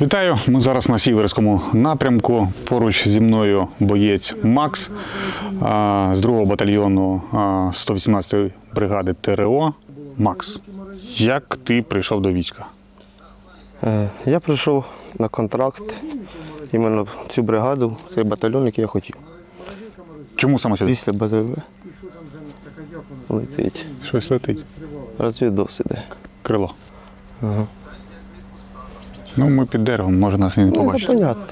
Вітаю! Ми зараз на сіверському напрямку. Поруч зі мною боєць Макс з 2-го батальйону 118-ї бригади ТРО. Макс, як ти прийшов до війська? Е, Я прийшов на контракт іменно в цю бригаду, в цей батальйон, який я хотів. Чому саме сюди? Після БЗВ летить. Щось летить. Розвідос іде. Крило. Ага. Ну, ми під деревом, може нас і не Ну, це понятно,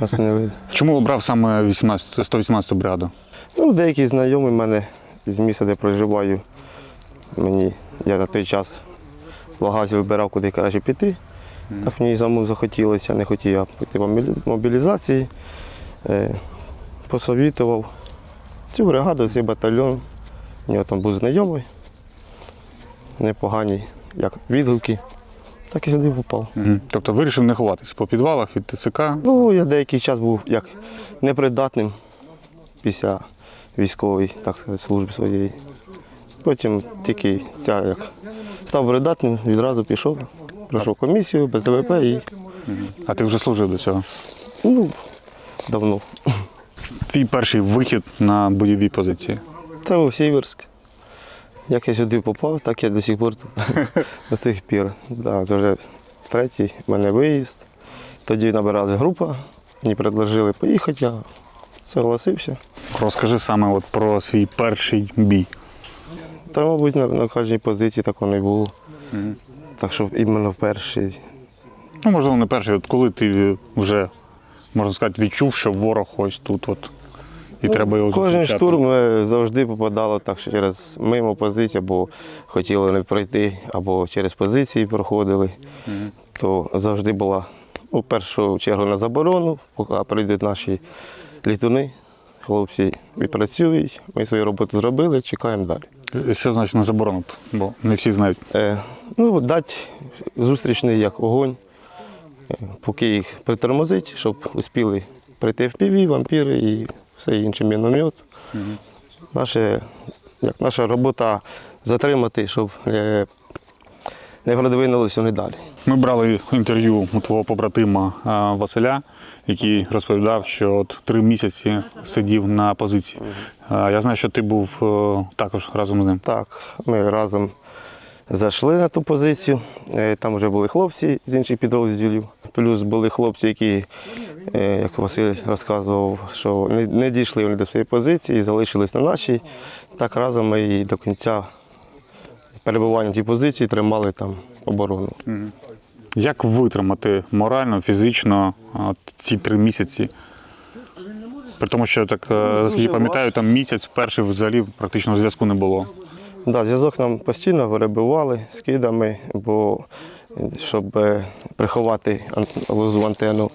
нас не видно. Чому обрав саме 18, 118-ту бригаду? Ну, деякі знайомі в мене з міста, де проживаю. Мені я на той час вагався, вибирав, куди краще піти. Так мені самому захотілося, не хотів я піти мобілі- мобілізації. Е, посовітував цю бригаду, цей батальйон. У нього там був знайомий, непогані як відгуки. Так і сюди попав. Мгм. Тобто вирішив не ховатись по підвалах від ТЦК. Ну, я деякий час був як непридатним після військової, так сказати, служби своєї. Потім тільки ця як став придатним, відразу пішов, пройшов комісію, БЗВП і А ти вже служив до цього. ну, давно. Твій перший вихід на бойові позиції. Це був Сіверськ. Як я сюди попав, так я до сих пор тут. до цих пір. Да, це вже третій в мене виїзд. Тоді набиралася група, мені предложили поїхати, я согласився. Розкажи саме от про свій перший бій. Та, мабуть, на, на кожній позиції такого не було. Так що іменно перший. Ну, можливо, не перший, от коли ти вже, можна сказати, відчув, що ворог ось тут, от, і треба його Ну, Кожен зустрічати. штурм е, завжди попадало так, що через мимо позиції, або хотіли не пройти, або через позиції проходили. То завжди була ну, в першу чергу на заборону, поки прийдуть наші літуни. Хлопці відпрацюють, ми свою роботу зробили, чекаємо далі. Що значить на заборону? Бо не всі знають. Е, ну, дати зустрічний як огонь, е, поки їх притормозить, щоб успіли прийти в піві, вампіри і все інше міномет. Наша, як наша робота затримати, щоб не, не продвинулися вони далі. Ми брали інтерв'ю у твого побратима Василя, який розповідав, що от три місяці сидів на позиції. Я знаю, що ти був е, також разом з ним. Так, ми разом зайшли на ту позицію. Е, Там вже були хлопці з інших підрозділів. Плюс були хлопці, які, як Василь розказував, що не, дійшли вони до своєї позиції, залишились на нашій. Так разом ми і до кінця перебування в тій позиції тримали там оборону. Як витримати морально, фізично ці три місяці? При тому, що так, е, наскільки я пам'ятаю, там місяць перший взагалі практично зв'язку не було. Да, зв'язок нам постійно перебивали скидами, бо е, щоб е, приховати лозу антенну,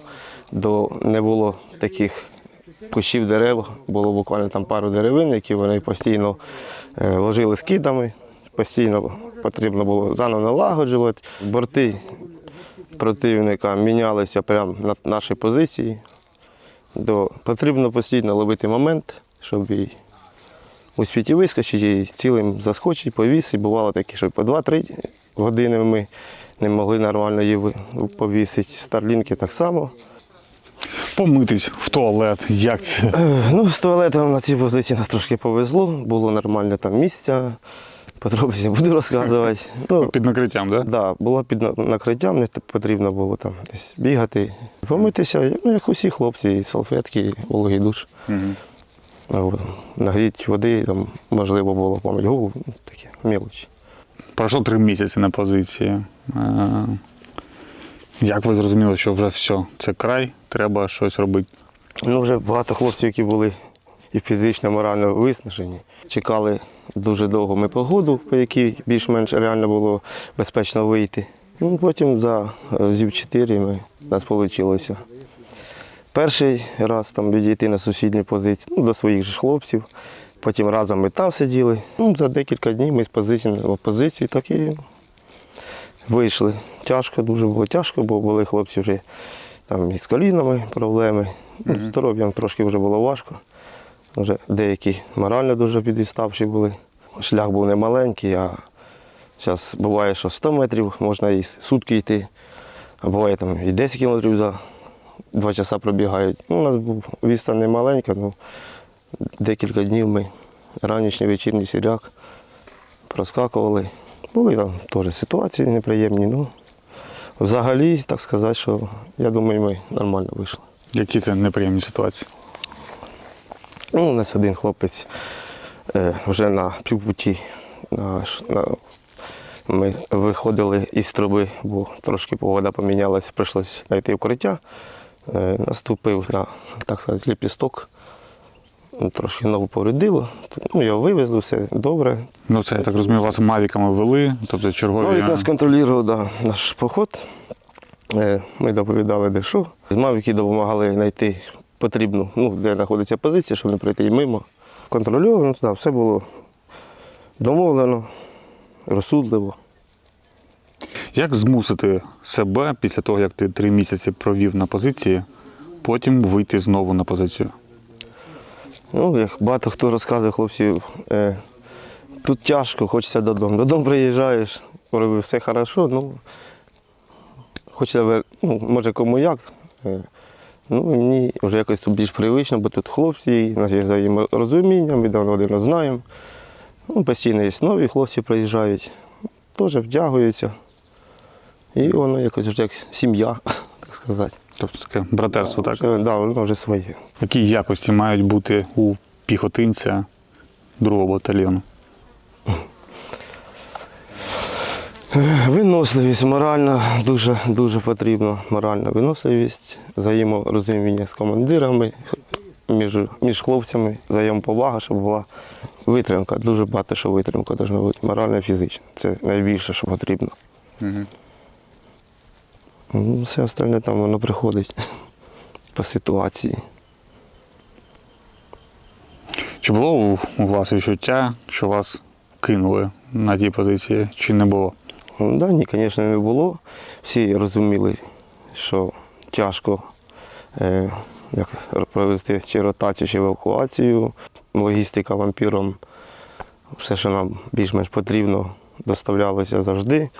до не було таких кущів дерев, було буквально там пару деревин, які вони постійно е, ложили скидами, постійно потрібно було заново налагоджувати. Борти противника мінялися прямо на нашій позиції. До, потрібно постійно ловити момент, щоб і успіти вискочити і цілим заскочить, повісить. Бувало таке, що по 2-3 години ми не могли нормально її повісити. Старлінки так само. Помитись в туалет, як це? Е, Ну, з туалетом на цій позиції нас трошки повезло, було нормально там місця. Подробиці буду розказувати. Ну, Під накриттям, так? Да? да, було під накриттям, не потрібно було там десь бігати, помитися, ну, як усі хлопці, і салфетки, і вологий душ. От, Нагріть води, там, можливо, було помить голову, таке мілочі. Пройшло три місяці на позиції. Е, Як ви зрозуміли, що вже все, це край, треба щось робити? Ну, вже багато хлопців, які були і фізично, і морально виснажені. Чекали дуже довго ми погоду, по якій більш-менш реально було безпечно вийти. Ну, потім за разів чотири ми, у нас вийшло. Перший раз там відійти на сусідню позицію ну, до своїх же хлопців. Потім разом ми там сиділи. Ну, за декілька днів ми з позиції на позиції так і вийшли. Тяжко, дуже було тяжко, бо були хлопці вже там і з колінами проблеми. Ну, Здоров'ям трошки вже було важко. Вже деякі морально дуже підвіставші були. Шлях був немаленький, а зараз буває, що 100 метрів можна і сутки йти. А буває там і 10 кілометрів за 2 часа пробігають. Ну, у нас був відстань не маленька, ну декілька днів ми ранішній вечірній сіряк проскакували. Були там теж ситуації неприємні. Ну, взагалі, так сказати, що я думаю, ми нормально вийшли. Які це неприємні ситуації? Ну, у нас один хлопець е, вже на півпуті. На, на, ми виходили із труби, бо трошки погода помінялася, прийшлося знайти укриття. Е, наступив на, так сказати, ліпісток. Ну, Трошки ногу повредило. Ну, його вивезли, все добре. Ну, це я так розумію, вас мавіками вели, тобто чергові. Мавік нас контролював да, наш поход. Е, Ми доповідали, де що. З Мавіки допомагали знайти потрібну, ну, де знаходиться позиція, щоб не пройти і мимо. Контрольовано, да, все було домовлено, розсудливо. Як змусити себе після того, як ти три місяці провів на позиції, потім вийти знову на позицію? Ну, як багато хто розказує хлопців, е, тут тяжко, хочеться додому. Додому приїжджаєш, вроде все хорошо, ну хочеться, ну, може кому як. Е, ну, мені вже якось тут більш привично, бо тут хлопці, у нас є взаєморозуміння, ми давно один знаємо. Ну, постійно є нові хлопці приїжджають, теж вдягуються. І воно якось вже як сім'я, так сказати. Тобто таке братерство, так? Вже, да, воно вже своє. Які якості мають бути у піхотинця другого батальйону? Виносливість моральна дуже, дуже потрібна. Моральна виносливість, взаєморозуміння з командирами, між, між хлопцями, взаємоповага, щоб була витримка. Дуже багато що витримка повинна бути. Моральна і фізична. Це найбільше, що потрібно. Угу. Ну, Все остальне там воно приходить по ситуації. Чи було у, вас відчуття, що вас кинули на тій позиції, чи не було? Ну, Да, ні, звісно, не було. Всі розуміли, що тяжко е, як провести чи ротацію, чи евакуацію. Логістика вампіром, все, що нам більш-менш потрібно, доставлялося завжди.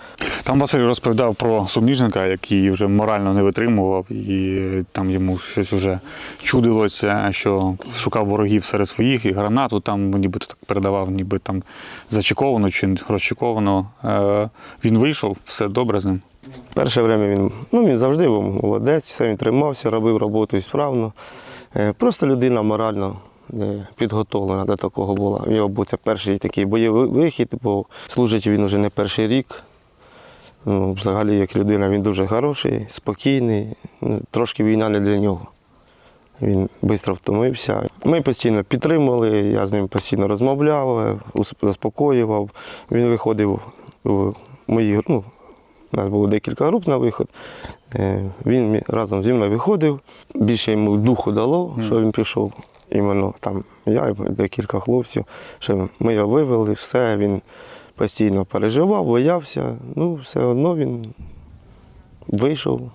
Там Василь розповідав про суміжника, який вже морально не витримував, і там йому щось вже чудилося, що шукав ворогів серед своїх, і гранату там нібито так передавав, ніби там зачековано чи розчековано. Е, він вийшов, все добре з ним. Перше время він, ну, він завжди був молодець, все він тримався, робив роботу справно. Е, Просто людина морально підготовлена до такого була. В нього був це перший такий бойовий вихід, бо служить він вже не перший рік. Ну, взагалі, як людина, він дуже хороший, спокійний. Ну, Трошки війна не для нього. Він швидко втомився. Ми постійно підтримували, я з ним постійно розмовляв, е, заспокоював. Він виходив в мої, ну, у нас було декілька груп на виход. Е, Він разом зі мною виходив. Більше йому духу дало, що він пішов. Іменно там я і декілька хлопців, що ми його вивели, все, він постійно переживав, боявся. Ну, все одно він вийшов.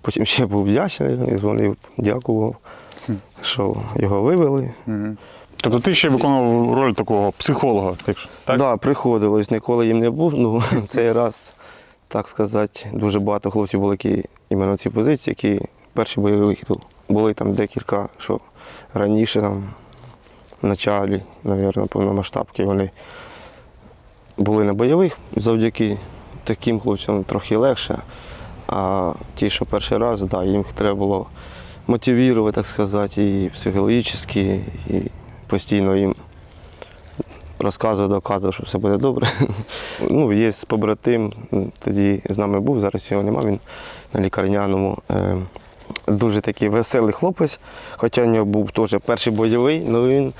Потім ще був вдячний, дзвонив, дякував, що його вивели. Тобто ти ще виконував роль такого психолога, якщо так? Да, приходилось, ніколи їм не був. Ну, цей раз, так сказати, дуже багато хлопців були, які іменно ці позиції, які перший бойовий вихід. Були там декілька, що раніше там, в началі, мабуть, повномасштабки, вони були на бойових завдяки таким хлопцям трохи легше. А ті, що перший раз, да, їм треба було мотивувати, так сказати, і психологічно, і постійно їм розказував, доказував, що все буде добре. Ну, є побратим, тоді з нами був, зараз його нема, він на лікарняному. Дуже такий веселий хлопець, хоча в нього був теж перший бойовий, але він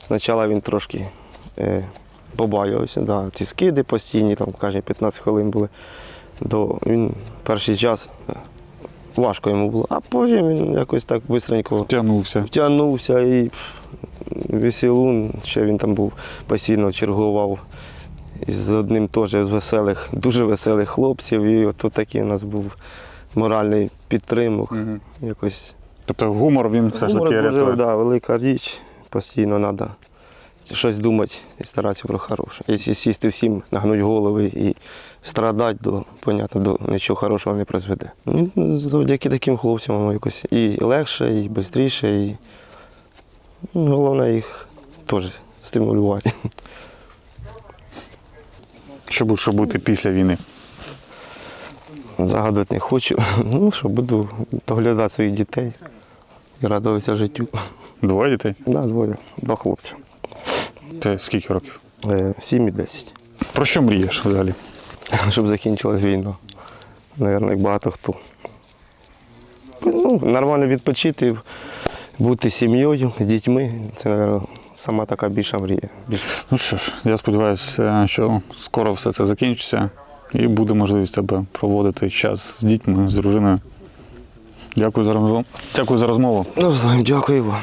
спочатку він трошки е, побаювався. Да, ці скиди постійні, там, каже, 15 хвилин були. До, він перший час е, важко йому було, а потім він якось так швидко Тягнувся. втягнувся і веселун, ще він там був постійно чергував з одним теж з веселих, дуже веселих хлопців. І от такий у нас був моральний підтримок. Мгм. Якось Тобто гумор він все ж таки рятує. да, велика річ, постійно треба щось думати і старатися про хороше. Якщо сісти всім, нагнуть голови і страдати, то, понятно, до нічого хорошого не призведе. Ну, Завдяки таким хлопцям воно якось і легше, і швидше, і ну, головне їх теж стимулювати. Що буде, що бути після війни? Загадувати не хочу. Ну, що буду доглядати своїх дітей і радуватися життю. Двоє дітей? Да, двоє, два хлопці. Ти скільки років? Е, Сім і десять. Про що мрієш взагалі? Щоб закінчилась війна. Наверно, як багато хто. Ну, нормально відпочити, бути сім'єю, з дітьми. Це, мабуть, сама така більша мрія. Більш... Ну що ж, я сподіваюся, що скоро все це закінчиться і буде можливість тебе проводити час з дітьми, з дружиною. Дякую за розмову. Дякую за розмову. Ну, взаєм, дякую вам.